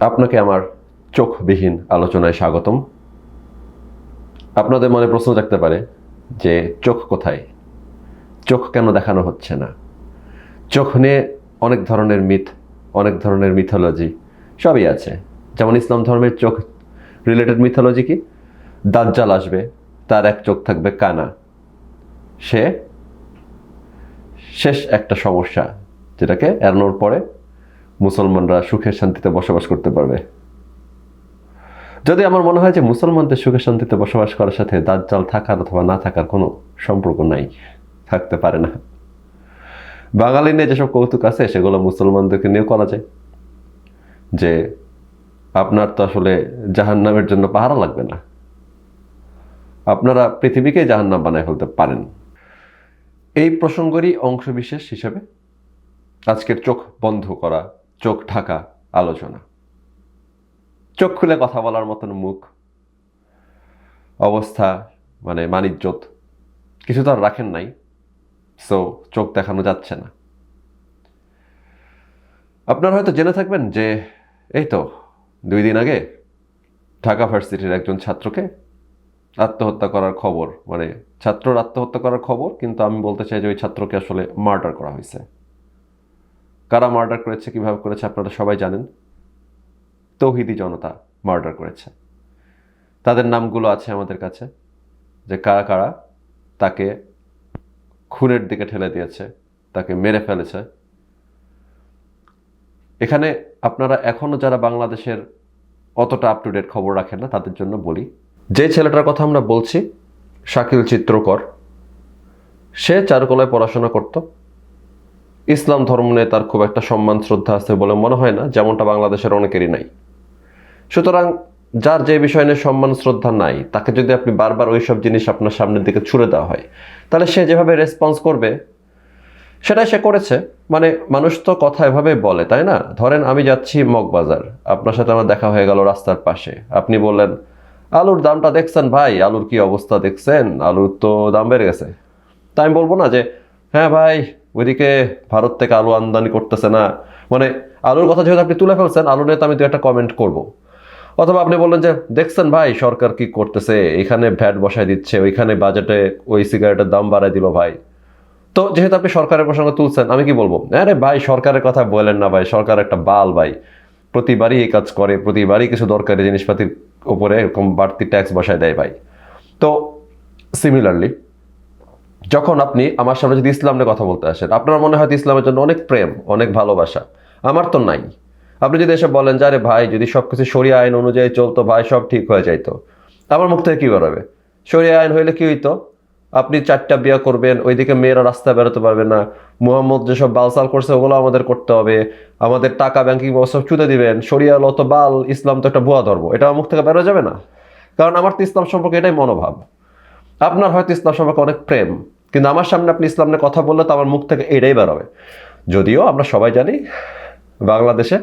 আপনাকে আমার চোখবিহীন আলোচনায় স্বাগতম। আপনাদের মনে প্রশ্ন থাকতে পারে যে চোখ কোথায়? চোখ কেন দেখানো হচ্ছে না? চোখ নিয়ে অনেক ধরনের মিথ, অনেক ধরনের মিথোলজি সবই আছে। যেমন ইসলাম ধর্মের চোখ রিলেটেড মিথোলজি কি? দাজ্জাল আসবে, তার এক চোখ থাকবে কানা। সে শেষ একটা সমস্যা যেটাকে এড়ানোর পরে মুসলমানরা সুখে শান্তিতে বসবাস করতে পারবে। যদি আমার মনে হয় যে মুসলমানদের সুখে শান্তিতে বসবাস করার সাথে দাজ্জাল থাকার অথবা না থাকার কোনো সম্পর্ক নাই, থাকতে পারে না। বাঙালি নিয়ে যেসব কৌতুক আছে, সেগুলো মুসলমানদেরকে নিয়েও করা যায়। যে আপনার তো আসলে জাহান্নামের জন্য পাহারা লাগবে না। আপনারা পৃথিবীকে জাহান্নাম বানায় ফেলতে পারেন। এই প্রসঙ্গেরই অংশবিশেষ হিসেবে আজকের চোখ বন্ধ করা চোখ ঢাকা আলোচনা। চোখ খুলে কথা বলার মতন মুখ, অবস্থা মানে মানিজ্যত কিছু তো আর রাখেন নাই সো চোখ দেখানো যাচ্ছে না। আপনারা হয়তো জেনে থাকবেন যে, এই তো, দুই দিন আগে ঢাকা ভার্সিটির একজন ছাত্রকে আত্মহত্যা করার খবর মানে ছাত্রর আত্মহত্যা করার খবর, কিন্তু আমি বলতে চাই যে ওই ছাত্রকে আসলে মার্ডার করা হয়েছে। কারা মার্ডার করেছে, কীভাবে করেছে, আপনারা সবাই জানেন। তৌহিদি জনতা মার্ডার করেছে। তাদের নামগুলো আছে আমাদের কাছে, যে কারা কারা তাকে খুনের দিকে ঠেলে দিয়েছে, তাকে মেরে ফেলেছে। এখানে আপনারা এখনও যারা বাংলাদেশের অতটা আপ টু ডেট খবর রাখেন না, তাদের জন্য বলি, যে ছেলেটার কথা আমরা বলছি, শাকিল চিত্রকর, সে চারুকলায় পড়াশোনা করত। ইসলাম ধর্ম নিয়ে তার খুব একটা সম্মান, শ্রদ্ধা আছে বলে মনে হয় না, যেমনটা বাংলাদেশের অনেকেরই নাই। সুতরাং যার যে বিষয় নিয়ে সম্মান, শ্রদ্ধা নাই, তাকে যদি আপনি বারবার ওই সব জিনিস আপনার সামনের দিকে ছুড়ে দেওয়া হয়, তাহলে সে যেভাবে রেসপন্স করবে, সেটাই সে করেছে। মানে মানুষ তো কথা এভাবে বলে, তাই না? ধরেন আমি যাচ্ছি মগবাজার, আপনার সাথে আমার দেখা হয়ে গেল রাস্তার পাশে। আপনি বললেন, আলুর দামটা দেখছেন ভাই, আলুর কি অবস্থা দেখছেন? আলুর তো দাম বেড়ে গেছে। তা আমি বলব না যে হ্যাঁ ভাই ওইদিকে ভারত থেকে আলু আমদানি করতেছে না। মানে আলুর কথা যেহেতু আপনি তুলে ফেলছেন, আলু নিয়ে তো আমি দু একটা কমেন্ট করব। অথবা আপনি বললেন যে, দেখছেন ভাই, সরকার কি করতেছে? এখানে ভ্যাট বসায় দিচ্ছে, ওইখানে বাজেটে ওই সিগারেটের দাম বাড়ায় দিল ভাই। তো যেহেতু আপনি সরকারের প্রসঙ্গ তুলছেন, আমি কি বলব? আরে ভাই, সরকারের কথা বলেন না ভাই, সরকার একটা বাল ভাই। প্রতিবারই এই কাজ করে, প্রতিবারই কিছু দরকারি জিনিসপাতির উপরে এরকম বাড়তি ট্যাক্স বসায় দেয় ভাই। তো সিমিলারলি যখন আপনি আমার সামনে যদি ইসলাম নিয়ে কথা বলতে আসেন, আপনার মনে হয় ইসলামের জন্য অনেক প্রেম, অনেক ভালোবাসা? আমার তো নাই। আপনি যদি এসে বলেন যে, আরে ভাই, যদি সব কিছু সরিয়া আইন অনুযায়ী চলতো, ভাই, সব ঠিক হয়ে যাইতো। আমার মুখ থেকে কী বেরোবে? সরিয়া আইন হইলে কি হইতো? আপনি চারটা বিয়া করবেন, ওইদিকে মেয়েরা রাস্তা বেরোতে পারবে না। মুহাম্মদ যেসব বালসাল করছে, ওগুলো আমাদের করতে হবে। আমাদের টাকা ব্যাংকিং ব্যবস্থা চুতে দিবেন। সরিয়া লত বাল, ইসলাম তো একটা ভুয়া ধর্ম। এটা আমার মুখ থেকে বেরো যাবে না? কারণ আমার তো ইসলাম সম্পর্কে এটাই মনোভাব। আপনার হয়তো ইসলাম সম্পর্কে অনেক প্রেম, কিন্তু আমার সামনে আপনি ইসলাম নিয়ে কথা বললে তো আমার মুখ থেকে এটাই বেরোবে। যদিও আমরা সবাই জানি বাংলাদেশে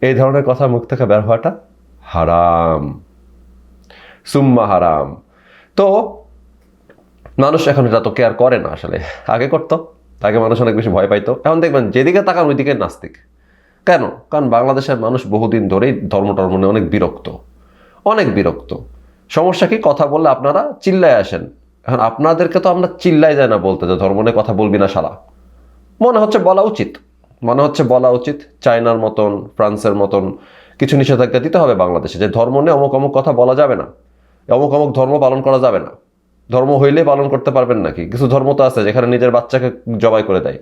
এই ধরনের কথা মুখ থেকে বের হওয়াটা হারাম। সুম্মা হারাম। তো মানুষ এখন এটা তো কেয়ার করে না আসলে। আগে করতো, আগে মানুষ অনেক বেশি ভয় পাইতো। এখন দেখবেন যেদিকে তাকান ওইদিকে নাস্তিক। কেন? কারণ বাংলাদেশের মানুষ বহুদিন ধরেই ধর্ম টর্ম নিয়ে অনেক বিরক্ত। অনেক বিরক্ত। সমস্যা কি? কথা বললে আপনারা চিল্লায় আসেন। এখন আপনাদেরকে তো আমরা চিল্লাই যায় না বলতে, যে ধর্ম নিয়ে কথা বলবি না সারা মনে হচ্ছে বলা উচিত। মনে হচ্ছে বলা উচিত। চায়নার মতন, ফ্রান্সের মতন কিছু নিষেধাজ্ঞা দিতে হবে বাংলাদেশে, যে ধর্ম নিয়ে অমুক অমুক কথা বলা যাবে না। অমুক অমুক ধর্ম পালন করা যাবে না। ধর্ম হইলে পালন করতে পারবেন নাকি? কিছু ধর্ম তো আছে, যেখানে নিজের বাচ্চাকে জবাই করে দেয়।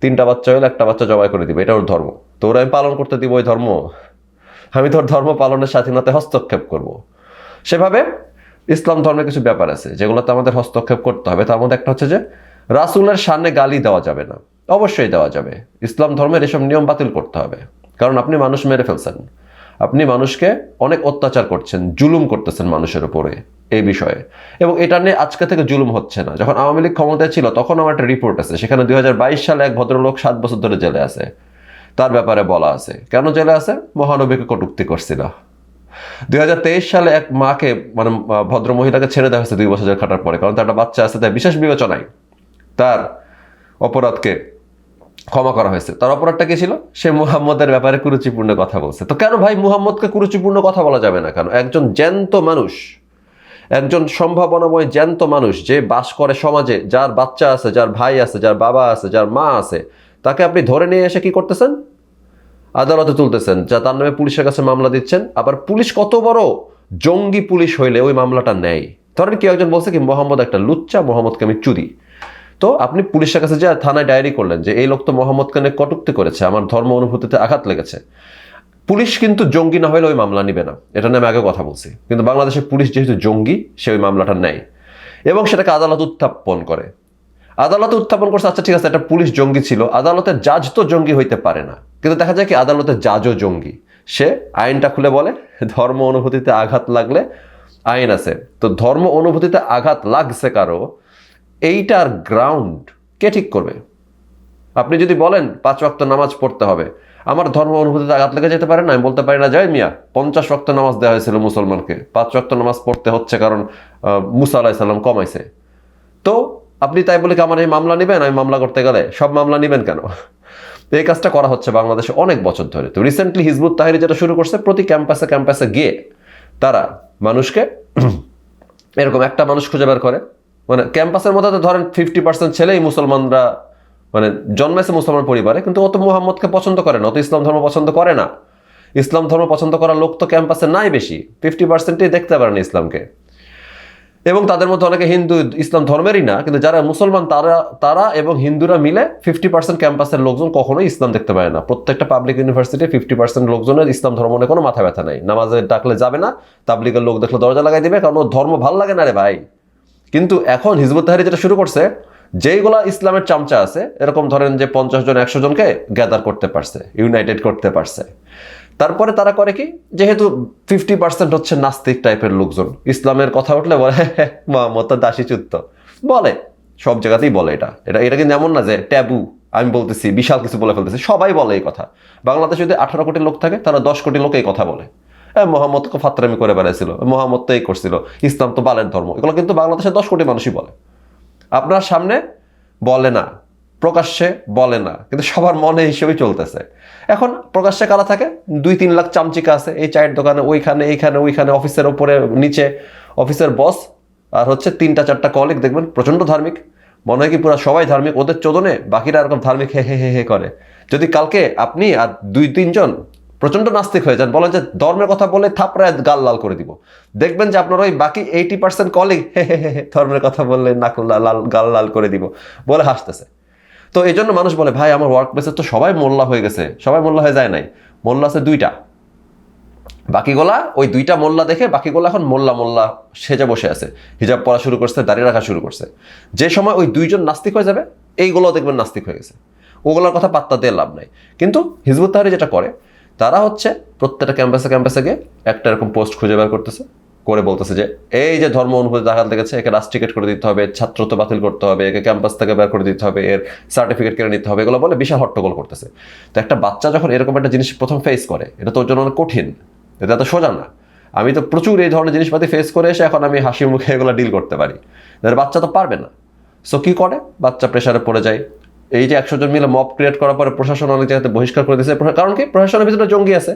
তিনটা বাচ্চা হলে একটা বাচ্চা জবাই করে দিবে, এটা ওর ধর্ম। তো ওরা আমি পালন করতে দিব ওই ধর্ম। আমি তোর ধর্ম পালনের স্বাধীনতায় হস্তক্ষেপ করব। সেভাবে ইসলাম ধর্মের কিছু ব্যাপার আছে, যেগুলোতে আমাদের হস্তক্ষেপ করতে হবে। তার মধ্যে একটা হচ্ছে যে, রাসুলের সামনে গালি দেওয়া যাবে না। অবশ্যই দেওয়া যাবে। ইসলাম ধর্মের এসব নিয়ম বাতিল করতে হবে। কারণ আপনি মানুষ মেরে ফেলছেন। আপনি মানুষকে অনেক অত্যাচার করছেন, জুলুম করতেছেন মানুষের উপরে এই বিষয়ে। এবং এটা নিয়ে আজকে থেকে জুলুম হচ্ছে না। যখন আওয়ামী লীগ ক্ষমতায় ছিল, তখন আমার একটা রিপোর্ট আছে, সেখানে দুই হাজার বাইশ সালে এক ভদ্রলোক সাত বছর ধরে জেলে আছে। তার ব্যাপারে বলা আছে। কেন জেলে আছে? মহানবীকে কটুক্তি করছিল। দুই হাজার তেইশ সালে এক মাকে মানে ভদ্র মহিলাকে ছেড়ে দেওয়া হয়েছে দুই বছর খাটার পরে, কারণ তার একটা বাচ্চা আছে, তাই বিশেষ বিবেচনায় তার অপরাধকে ক্ষমা করা হয়েছে। তার অপরাধটা কি ছিল? সে মুহাম্মদের ব্যাপারে কুরুচিপূর্ণ কথা বলছে। তো কেন ভাই মুহাম্মদকে কুরুচিপূর্ণ কথা বলা যাবে না? কেন একজন জ্যান্ত মানুষ, একজন সম্ভাবনাময় জ্যান্ত মানুষ যে বাস করে সমাজে, যার বাচ্চা আছে, যার ভাই আছে, যার বাবা আছে, যার মা আছে, তাকে আপনি ধরে নিয়ে এসে কি করতেছেন? আদালতে তুলতেছেন, যা তার নামে পুলিশের কাছে মামলা দিচ্ছেন। আবার পুলিশ কত বড় জঙ্গি পুলিশ হইলে ওই মামলাটা নেয়। ধরেন কেউ একজন বলছে কি, মোহাম্মদ একটা লুচ্চা, মোহাম্মদকে আমি চুরি। তো আপনি পুলিশের কাছে যে থানায় ডায়েরি করলেন যে, এই লোক তো মোহাম্মদ খানে কটুক্তি করেছে, আমার ধর্ম অনুভূতিতে আঘাত লেগেছে। পুলিশ কিন্তু জঙ্গি না হলে ওই মামলা নিবে না। এটা নিয়ে আমি আগে কথা বলছি। কিন্তু বাংলাদেশের পুলিশ যেহেতু জঙ্গি, সে ওই মামলাটা নেয় এবং সেটাকে আদালত উত্থাপন করে। আদালতে উত্থাপন করছে আচ্ছা ঠিক আছে, একটা পুলিশ জঙ্গি ছিল, আদালতের জাজ তো জঙ্গি হইতে পারে না। কিন্তু দেখা যায় কি, আদালতের জাজও জঙ্গি। সে আইনটা খুলে বলে, ধর্ম অনুভূতিতে আঘাত লাগলে আইন আছে। তো ধর্ম অনুভূতিতে আঘাত লাগছে কারও, এইটার গ্রাউন্ড কে ঠিক করবে? আপনি যদি বলেন, পাঁচ ওয়াক্ত নামাজ পড়তে হবে, আমার ধর্ম অনুভূতিতে আঘাত লেগে যেতে পারে না? আমি বলতে পারি না জয় মিয়া, পঞ্চাশ ওয়াক্ত নামাজ দেওয়া হয়েছিল মুসলমানকে। পাঁচ ওয়াক্ত নামাজ পড়তে হচ্ছে কারণ মুসা আলাহিসাল্লাম কমাইছে। তো আপনি তাই বলে কি আমার এই মামলা নেবেন? আমি মামলা করতে গেলে সব মামলা নেবেন কেন? তো এই কাজটা করা হচ্ছে বাংলাদেশে অনেক বছর ধরে। তো রিসেন্টলি হিজবুত তাহিরি যেটা শুরু করছে, প্রতি ক্যাম্পাসে ক্যাম্পাসে গিয়ে তারা মানুষকে এরকম একটা মানুষ খুঁজে বের করে। মানে ক্যাম্পাসের মধ্যে তো ধরেন ফিফটি পার্সেন্ট ছেলেই মুসলমানরা মানে জন্মেছে মুসলমান পরিবারে, কিন্তু অত মুহাম্মদকে পছন্দ করে না অত ইসলাম ধর্ম পছন্দ করে না। ইসলাম ধর্ম পছন্দ করা লোক তো ক্যাম্পাসে নাই বেশি। ফিফটি পার্সেন্টই দেখতে পারে না ইসলামকে। এবং তাদের মধ্যে অনেকে হিন্দু, ইসলাম ধর্মেরই না, কিন্তু যারা মুসলমান, তারা তারা এবং হিন্দুরা মিলে ফিফটি পার্সেন্ট ক্যাম্পাসের লোকজন কখনোই ইসলাম দেখতে পারে না। প্রত্যেকটা পাবলিক ইউনিভার্সিটি ফিফটি পার্সেন্ট লোকজনের ইসলাম ধর্ম নিয়ে কোনো মাথা ব্যথা নেই। নামাজে ডাকলে যাবে না তাবলিগের লোক দেখলে দরজা লাগাই দিবে, কারণ ওর ধর্ম ভালো লাগে না রে ভাই। কিন্তু এখন হিজবুত তাহারি যেটা শুরু করছে, যেইগুলা ইসলামের চামচা আছে, এরকম ধরেন যে পঞ্চাশ জন, একশো জনকে গ্যাদার করতে পারছে ইউনাইটেড করতে পারছে। তারপরে তারা করে কি? যেহেতু ফিফটি পার্সেন্ট হচ্ছে নাস্তিক টাইপের লোকজন, ইসলামের কথা উঠলে বলে মোহাম্মদ তো দাসী চুত্ত বলে, সব জায়গাতেই বলে এটা। এটা এটা কিন্তু এমন না যে ট্যাবু, আমি বলতেছি, বিশাল কিছু বলে ফেলতেছি, সবাই বলে এই কথা। বাংলাদেশে যদি আঠারো কোটি লোক থাকে, তারা দশ কোটি লোক এই কথা বলে। হ্যাঁ মোহাম্মদকে ফাতরামি করে বেড়াইছিল, মোহাম্মদ তো এই করছিল, ইসলাম তো বালের ধর্ম। এগুলো কিন্তু বাংলাদেশে দশ কোটি মানুষই বলে। আপনার সামনে বলে না। প্রকাশ্যে বলে না, কিন্তু সবার মনে হিসেবে চলতেছে। এখন প্রকাশ্যে কারা থাকে? দুই তিন লাখ চামচিকা আছে, এই চায়ের দোকানে, ওইখানে, এইখানে, ওইখানে, অফিসের উপরে, নিচে। অফিসের বস আর হচ্ছে তিনটা চারটা কলিগ দেখবেন, প্রচণ্ড ধার্মিক। মনে হয় কি পুরো সবাই ধার্মিক, ওদের চোদনে বাকিরা এরকম ধার্মিক হে হে হে হে করে। যদি কালকে আপনি আর দুই তিনজন প্রচণ্ড নাস্তিক হয়ে যান, বলেন যে ধর্মের কথা বলে থাপড়ায় গাল লাল করে দিব। দেখবেন যে আপনার ওই বাকি এইটি পার্সেন্ট কলিগ হে হে হে ধর্মের কথা বললে নাক লাল- গাল লাল করে দিব, বলে হাসতেছে। তো এই জন্য মানুষ বলে, ভাই, আমার ওয়ার্ক প্লেসে তো সবাই মোল্লা হয়ে গেছে। সবাই মোল্লা হয়ে যায় নাই। মোল্লা আছে দুইটা। বাকিগুলা, ওই দুইটা মোল্লা দেখে বাকিগুলা এখন মোল্লা মোল্লা সেজে বসে আছে। হিজাব পড়া শুরু করছে দাঁড়িয়ে রাখা শুরু করছে। যে সময় ওই দুইজন নাস্তিক হয়ে যাবে এইগুলো দেখবেন নাস্তিক হয়ে গেছে। ওগুলোর কথা পাত্তা দিয়ে লাভ নাই। কিন্তু হিজবুত তাহারি যেটা করে, তারা হচ্ছে প্রত্যেকটা ক্যাম্পাসে ক্যাম্পাসে গিয়ে একটা এরকম পোস্ট খুঁজে বের করতেছে। করে বলতেছে যে, এই যে ধর্ম অনুভূতি আঘাত লেগেছে, একে রাস্ট্রিকেট করে দিতে হবে, ছাত্রত্ব বাতিল করতে হবে, একে ক্যাম্পাস থেকে বের করে দিতে হবে, এর সার্টিফিকেট কেড়ে নিতে হবে। এগুলো বলে বিশাল হট্টগোল করতেছে। তো একটা বাচ্চা যখন এরকম একটা জিনিস প্রথম ফেস করে, এটা তো ওর জন্য অনেক কঠিন, এটা তো সোজা না। আমি তো প্রচুর এই ধরনের জিনিসপাতি ফেস করে এসে এখন আমি হাসি মুখে এগুলো ডিল করতে পারি। বাচ্চা তো পারবে না। সো কি করে? বাচ্চা প্রেশারে পড়ে যায়। এই যে একশো জন মিলে মব ক্রিয়েট করার পরে প্রশাসন অনেক জায়গাতে বহিষ্কার করে দিয়েছে। কারণ কি? প্রশাসনের ভিতরে জঙ্গি আছে।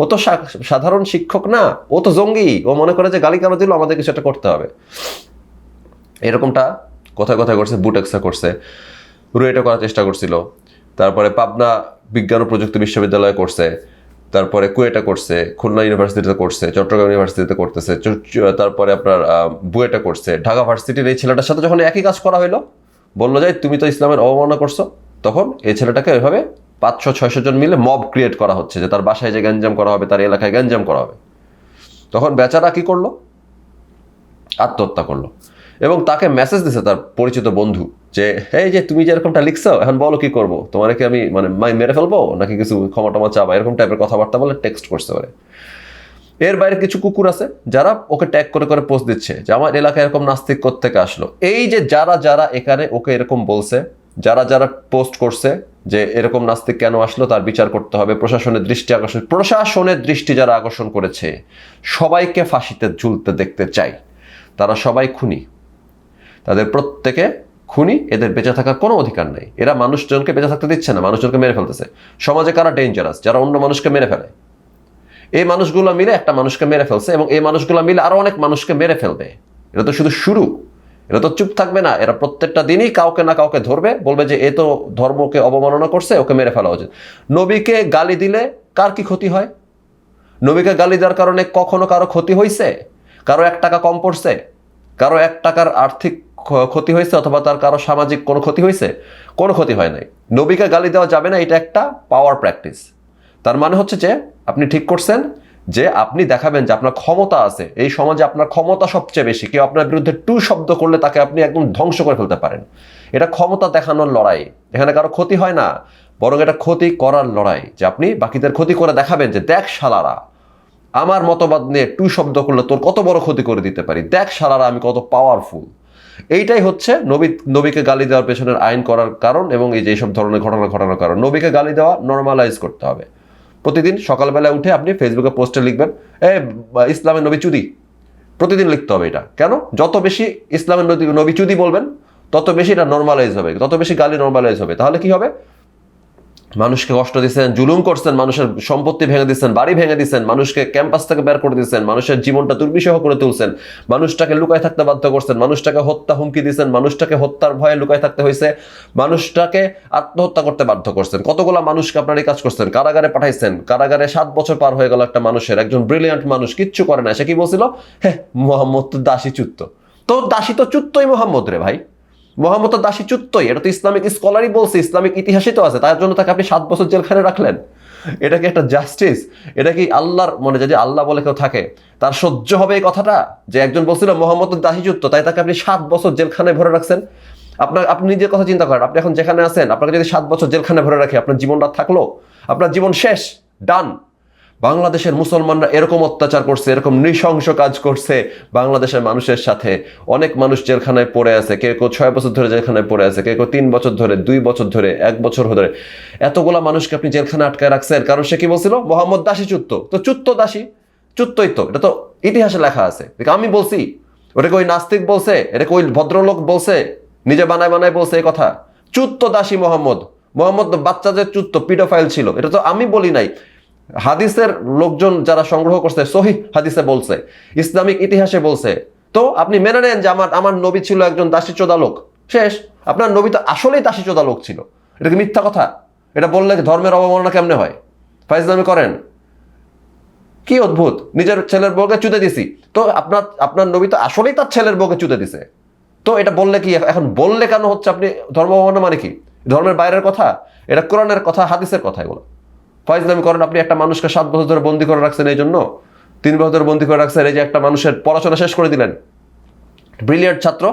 ও তো সাধারণ শিক্ষক না, ও তো জঙ্গি, ও মনে করে যে গালি কারও দিল, আমাদের কিছু একটা করতে হবে। এরকমটা কোথায় কোথায় করছে বুটেক্সা করছে। রুয়েটা করার চেষ্টা করছিল। তারপরে পাবনা বিজ্ঞান ও প্রযুক্তি বিশ্ববিদ্যালয়ে করছে। তারপরে কুয়েটা করছে, খুলনা ইউনিভার্সিটিতে করছে, চট্টগ্রাম ইউনিভার্সিটিতে করতেছে তারপরে আপনার বুয়েটা করছে। ঢাকা ভার্সিটির এই ছেলেটার সাথে যখন একই কাজ করা হলো বলল যে তুমি তো ইসলামের অবমাননা করছ। তখন এই ছেলেটাকে ওইভাবে পাঁচশো, ছয়শো জন মিলে মব ক্রিয়েট করা হচ্ছে, যে তার বাসায় যে গ্যাঞ্জাম করা হবে, তার এলাকায় গ্যাঞ্জাম করা হবে। তখন বেচারা কি করল? আত্মহত্যা করল। এবং তাকে মেসেজ দিছে তার পরিচিত বন্ধু, যে, এই যে, তুমি যে এরকমটা লিখছো, এখন বলো কি করব? তোমার কি আমি মানে মাই, মেরে ফেলব? নাকি কিছু ক্ষমা টমা চাবা? এরকম টাইপের কথাবার্তা বলে টেক্সট করতে পারে এর বাইরে কিছু কুকুর আছে, যারা ওকে ট্যাগ করে করে পোস্ট দিচ্ছে, যে, আমার এলাকায় এরকম নাস্তিক থেকে আসলো? এই যে, যারা যারা এখানে ওকে এরকম বলছে, যারা যারা পোস্ট করছে যে এরকম নাস্তিক কেন আসলো তার বিচার করতে হবে। প্রশাসনের দৃষ্টি আকর্ষণ, প্রশাসনের দৃষ্টি যারা আকর্ষণ করেছে, সবাইকে ফাঁসিতে ঝুলতে দেখতে চাই। তারা সবাই খুনি। তাদের প্রত্যেকে খুনি, এদের বেঁচে থাকার কোনো অধিকার নেই। এরা মানুষজনকে বেঁচে থাকতে দিচ্ছে না, মানুষজনকে মেরে ফেলতেছে। সমাজে কারা ডেঞ্জারাস যারা অন্য মানুষকে মেরে ফেলে। এই মানুষগুলো মিলে একটা মানুষকে মেরে ফেলছে এবং এই মানুষগুলো মিলে আরও অনেক মানুষকে মেরে ফেলবে। এটা তো শুধু শুরু। এরা তো চুপ থাকবে না, এরা প্রত্যেকটা দিনই কাউকে না কাউকে ধরবে, বলবে যে এ তো ধর্মকে অবমাননা করছে, ওকে মেরে ফেলা উচিত। নবীকে গালি দিলে কার কি ক্ষতি হয়? নবীকে গালি দেওয়ার কারণে কখনো কারও ক্ষতি হয়েছে কারও এক টাকা কম পড়ছে? কারও এক টাকার আর্থিক ক্ষতি হয়েছে অথবা তার কারও সামাজিক কোনো ক্ষতি হয়েছে কোনো ক্ষতি হয় নাই। নবীকে গালি দেওয়া যাবে না, এটা একটা পাওয়ার প্র্যাকটিস তার মানে হচ্ছে যে আপনি ঠিক করছেন যে আপনি দেখাবেন যে আপনার ক্ষমতা আছে, এই সমাজে আপনার ক্ষমতা সবচেয়ে বেশি, কেউ আপনার বিরুদ্ধে টু শব্দ করলে তাকে আপনি একদম ধ্বংস করে ফেলতে পারেন। এটা ক্ষমতা দেখানোর লড়াই, এখানে কারও ক্ষতি হয় না, বরং এটা ক্ষতি করার লড়াই, যে আপনি বাকিদের ক্ষতি করে দেখাবেন যে দেখ শালারা, আমার মতবাদ নিয়ে টু শব্দ করলে তোর কত বড় ক্ষতি করে দিতে পারি, দেখ শালারা, আমি কত পাওয়ারফুল এইটাই হচ্ছে নবী, নবীকে গালি দেওয়ার পেছনের আইন করার কারণ এবং এই যে এইসব ধরনের ঘটনা ঘটানোর কারণ। নবীকে গালি দেওয়া নর্মালাইজ করতে হবে। প্রতিদিন সকালবেলা উঠে আপনি ফেসবুকে পোস্টে লিখবেন, এ ইসলামের নবী চুদি। প্রতিদিন লিখতে হবে এটা। কেন? যত বেশি ইসলামের নবী চুদি বলবেন, তত বেশি এটা নর্মালাইজ হবে, তত বেশি গালি নর্মালাইজ হবে। তাহলে কি হবে? মানুষকে কষ্ট দিচ্ছেন জুলুম করছেন, মানুষের সম্পত্তি ভেঙে দিচ্ছেন বাড়ি ভেঙে দিচ্ছেন মানুষকে ক্যাম্পাস থেকে বের করে দিচ্ছেন মানুষের জীবনটা দুর্বিষহ করে তুলছেন, মানুষটাকে লুকায় থাকতে বাধ্য করছেন, মানুষটাকে হত্যা হুমকি দিচ্ছেন মানুষটাকে হত্যার ভয়ে লুকায় থাকতে হয়েছে, মানুষটাকে আত্মহত্যা করতে বাধ্য করছেন। কতগুলা মানুষকে আপনার এই কাজ করছেন? কারাগারে পাঠাইছেন, কারাগারে সাত বছর পার হয়ে গেল একটা মানুষের, একজন ব্রিলিয়ান্ট মানুষ, কিচ্ছু করে না সে কি বলছিল? হ্যাঁ মোহাম্মদ তো দাসী চুত্ত। তো দাসী তো চুত্তই মোহাম্মদ রে ভাই। মোহাম্মদ দাসী চুত্তই, এটা তো ইসলামিক স্কলারই বলছে, ইসলামিক ইতিহাসে তো আছে, তার জন্য তাকে আপনি সাত বছর জেলখানে রাখলেন। এটা কি একটা জাস্টিস এটা কি আল্লাহর, মনে যদি আল্লাহ বলে কেউ থাকে? তার সহ্য হবে এই কথাটা? যে একজন বলছিল মোহাম্মদ তো দাসী চুত্ত তাই তাকে আপনি সাত বছর জেলখানে ভরে রাখছেন? আপনার, আপনি নিজের কথা চিন্তা করেন, আপনি এখন যেখানে আছেন, আপনাকে যদি সাত বছর জেলখানে ভরে রাখে, আপনার জীবনটা থাকল, আপনার জীবন শেষ ডান বাংলাদেশের মুসলমানরা এরকম অত্যাচার করছে, এরকম নৃশংস কাজ করছে, বাংলাদেশের মানুষের সাথে। অনেক মানুষ জেলখানায় পড়ে আছে, কেউ কেউ ছয় বছর ধরে জেলখানায় পড়ে আছে, কেউ কেউ তিন বছর ধরে, দুই বছর ধরে, এক বছর ধরে। এতগুলা মানুষকে আপনি জেলখানে আটকায় রাখছেন, কারণ সে কি বলছিল? মোহাম্মদ দাসী চুত্ত। তো চুত্ত দাসী, চুত্তই তো, এটা তো ইতিহাসে লেখা আছে। আমি বলছি, ওটাকে ওই নাস্তিক বলছে, এটাকে ওই ভদ্রলোক বলছে, নিজে বানায় বানায় বলছে এই কথা। চুত্ত দাসী মোহাম্মদ মোহাম্মদ বাচ্চাদের চুত্ত, পিডোফাইল ছিল। এটা তো আমি বলি নাই। হাদিসের লোকজন যারা সংগ্রহ করছে, সহি হাদিসে বলছে, ইসলামিক ইতিহাসে বলছে, তো আপনি মেনে নেন যে আমার আমার নবী ছিল একজন দাসী চোদা লোক শেষ। আপনার নবী তো আসলেই দাসী চোদা লোক ছিল। এটা কি মিথ্যা কথা? এটা বললে ধর্মের অবমাননা কেমনে হয়? ফাইজলামি করেন। কি অদ্ভুত! নিজের ছেলের বউকে চুতে দিছি। তো আপনার আপনার নবী তো আসলেই তার ছেলের বউকে চুতে দিছে। তো এটা বললে কি, এখন বললে কেন হচ্ছে আপনি ধর্ম অবমাননা মানে কি? ধর্মের বাইরের কথা? এটা কোরআনের কথা, হাদিসের কথা এগুলো। ফয়জলামি করেন আপনি একটা মানুষকে সাত বছর ধরে বন্দি করে রাখছেন এই জন্য, তিন বছর ধরে বন্দি করে রাখছেন এই যে একটা মানুষের পড়াশোনা শেষ করে দিলেন। ব্রিলিয়ান্ট ছাত্র,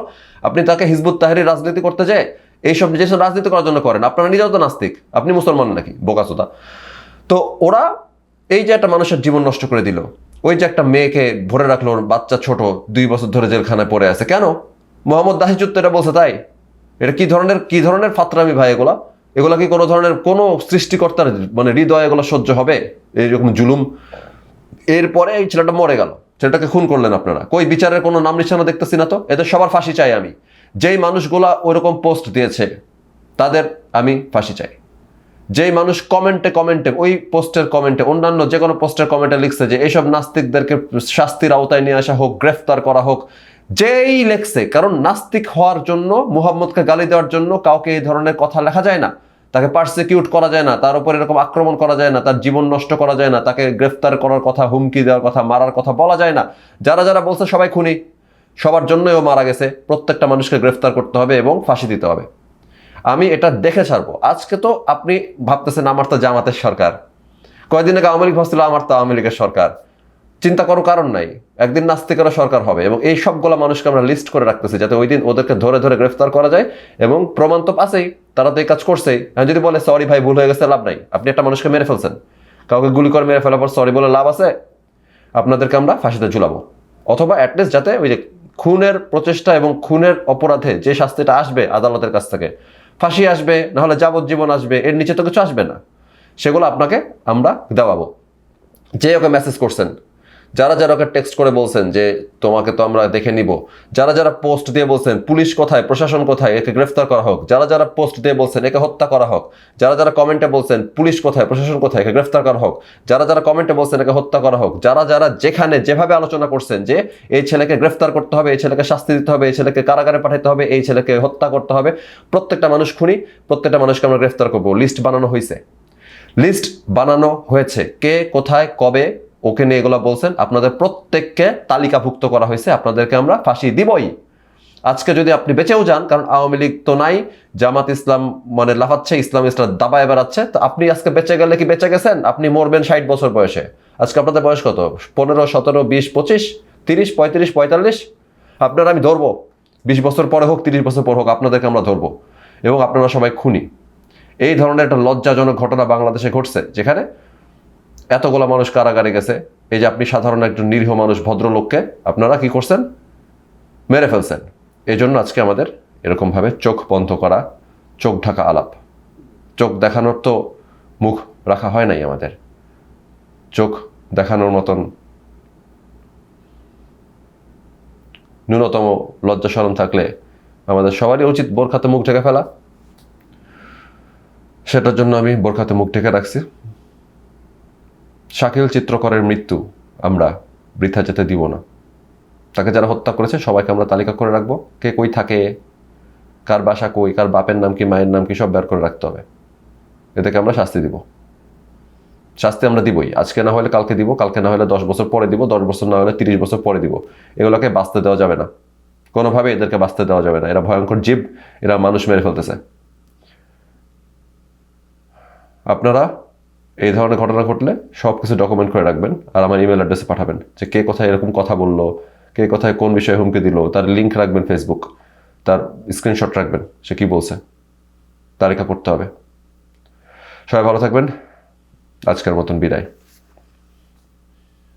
আপনি তাকে হিজবুত তাহারি রাজনীতি করতে যায় এইসব যেসব রাজনীতি করার জন্য করেন, আপনারা নিজেও তো নাস্তিক, আপনি মুসলমান নাকি বোকাসোদা তো ওরা এই যে একটা মানুষের জীবন নষ্ট করে দিল, ওই যে একটা মেয়েকে ভরে রাখল ওর বাচ্চা ছোট, দুই বছর ধরে জেলখানায় পড়ে আছে, কেন? মোহাম্মদ দাহিজুত্ত এটা বলছে তাই? এটা কি ধরনের কি ধরনের ফাতরামি ভাই এগুলা? এগুলা কি কোনো ধরনের কোনো সৃষ্টিকর্তার মানে হৃদয় এগুলো সহ্য হবে? এইরকম জুলুম? এরপরে এই ছেলেটা মরে গেল। ছেলেটাকে খুন করলেন আপনারা। কই, বিচারের কোনো নাম নিশানা দেখতেছি না তো? এদের সবার ফাঁসি চাই আমি। যেই মানুষগুলা ওইরকম পোস্ট দিয়েছে, তাদের আমি ফাঁসি চাই। যেই মানুষ কমেন্টে কমেন্টে, ওই পোস্টের কমেন্টে, অন্যান্য যে কোনো পোস্টের কমেন্টে লিখছে যে এইসব নাস্তিকদেরকে শাস্তির আওতায় নিয়ে আসা হোক, গ্রেফতার করা হোক। যেই লেখছে, কারণ নাস্তিক হওয়ার জন্য, মুহাম্মদকে গালি দেওয়ার জন্য কাউকে এই ধরনের কথা লেখা যায় না। তাকে পার্সিকিউট করা যায় না, তার উপর এরকম আক্রমণ করা যায় না, তার জীবন নষ্ট করা যায় না, তাকে গ্রেফতার করার কথা, হুমকি দেওয়ার কথা, মারার কথা বলা যায় না। যারা যারা বলছে সবাই খুনি, সবার জন্যই ও মারা গেছে, প্রত্যেকটা মানুষকে গ্রেফতার করতে হবে এবং ফাঁসি দিতে হবে। আমি এটা দেখে ছাড়বো। আজকে তো আপনি ভাবতেছেন আমার তো জামাতের সরকার। কয়েকদিন আগে আওয়ামী লীগ ভাবছিল আমার তো আওয়ামী লীগের সরকার। চিন্তা করো কারণ নাই। একদিন নাস্তিকেরও সরকার হবে এবং এই সবগুলো মানুষকে আমরা লিস্ট করে রাখতেছি যাতে ওই দিন ওদেরকে ধরে ধরে গ্রেফতার করা যায় এবং প্রমাণ তো আছেই, তারা তো এই কাজ করছেই যদি বলে সরি ভাই, ভুল হয়ে গেছে, লাভ নাই। আপনি একটা মানুষকে মেরে ফেলছেন। কাউকে গুলি করে মেরে ফেলার পর সরি বলে লাভ আছে। আপনাদেরকে আমরা ফাঁসিতে ঝুলাবো। অথবা অ্যাটলিস্ট যাতে ওই যে খুনের প্রচেষ্টা এবং খুনের অপরাধে যে শাস্তিটা আসবে আদালতের কাছ থেকে, ফাঁসি আসবে, নাহলে যাবজ্জীবন আসবে, এর নিচে তো কিছু আসবে না। সেগুলো আপনাকে আমরা দেওয়াবো। যে ওকে মেসেজ করছেন যারা যারা ওকে টেক্সট করে বলছেন যে তোমাকে তো আমরা দেখে নিব, যারা যারা পোস্ট দিয়ে বলছেন পুলিশ কোথায়, প্রশাসন কোথায়, একে গ্রেফতার করা হোক, যারা যারা পোস্ট দিয়ে বলছেন একে হত্যা করা হোক, যারা যারা কমেন্টে বলছেন পুলিশ কোথায়, প্রশাসন কোথায়, একে গ্রেফতার করা হোক, যারা যারা কমেন্টে বলছেন একে হত্যা করা হোক, যারা যারা যেখানে যেভাবে আলোচনা করছেন যে এই ছেলেকে গ্রেফতার করতে হবে, এই ছেলেকে শাস্তি দিতে হবে, এই ছেলেকে কারাগারে পাঠাতে হবে, এই ছেলেকে হত্যা করতে হবে, প্রত্যেকটা মানুষ খুনি, প্রত্যেকটা মানুষকে আমরা গ্রেফতার করব। লিস্ট বানানো হয়েছে লিস্ট বানানো হয়েছে। কে, কোথায়, কবে ওকে নিয়ে এগুলো বলছেন, আপনাদের প্রত্যেককে তালিকাভুক্ত করা হয়েছে, আপনাদেরকে আমরা ফাঁসি দিবই। আজকে যদি আপনি বেঁচেও যান, কারণ আওয়ামী লীগ তো নাই, জামাত ইসলাম মানে লাফাচ্ছে, ইসলাম ইসলাম দাবায় বেড়াচ্ছে, তো আপনি আজকে বেঁচে গেলে কি বেঁচে গেছেন? আপনি মরবেন ষাট বছর বয়সে। আজকে আপনাদের বয়স কত? পনেরো, সতেরো, বিশ, পঁচিশ, তিরিশ, পঁয়ত্রিশ, পঁয়তাল্লিশ? আপনারা আমি ধরবো। বিশ বছর পরে হোক, তিরিশ বছর পর হোক, আপনাদেরকে আমরা ধরবো। এবং আপনারা সবাই খুনি। এই ধরনের একটা লজ্জাজনক ঘটনা বাংলাদেশে ঘটছে, যেখানে এতগুলো মানুষ কারাগারে গেছে, এই যে আপনি সাধারণ একজন নিরীহ মানুষ, ভদ্রলোককে আপনারা কি করছেন? মেরে ফেলছেন। এই জন্য আজকে আমাদের এরকমভাবে চোখ বন্ধ করা, চোখ ঢাকা আলাপ। চোখ দেখানোর তো মুখ রাখা হয় নাই আমাদের। চোখ দেখানোর মতন ন্যূনতম লজ্জা শরম থাকলে আমাদের সবারই উচিত বোরখাতে মুখ ঢেকে ফেলা। সেটার জন্য আমি বোরখাতে মুখ ঢেকে রাখছি। শাকিল চিত্রকরের মৃত্যু আমরা বৃথা যেতে দিব না। তাকে যারা হত্যা করেছে, সবাইকে আমরা তালিকা করে রাখব। কে কই থাকে, কার বাসা কই, কার বাপের নাম কি, মায়ের নাম কি, সব বের করে রাখতে হবে। এদেরকে আমরা শাস্তি দিব। শাস্তি আমরা দিবই। আজকে না হলে কালকে দিব, কালকে না হলে দশ বছর পরে দিব, দশ বছর না হলে তিরিশ বছর পরে দিব। এগুলোকে বাঁচতে দেওয়া যাবে না। কোনোভাবে এদেরকে বাঁচতে দেওয়া যাবে না। এরা ভয়ঙ্কর জীব, এরা মানুষ মেরে ফেলতেছে। আপনারা এই ধরনের ঘটনা ঘটলে সব কিছু ডকুমেন্ট করে রাখবেন আর আমার ইমেল অ্যাড্রেসে পাঠাবেন যে কে কোথায় এরকম কথা বলল, কে কোথায় কোন বিষয়ে হুমকি দিল, তার লিঙ্ক রাখবেন ফেসবুক তার স্ক্রিনশট রাখবেন, সে কি বলছে, তালিকা করতে হবে। সবাই ভালো থাকবেন, আজকের মতন বিদায়।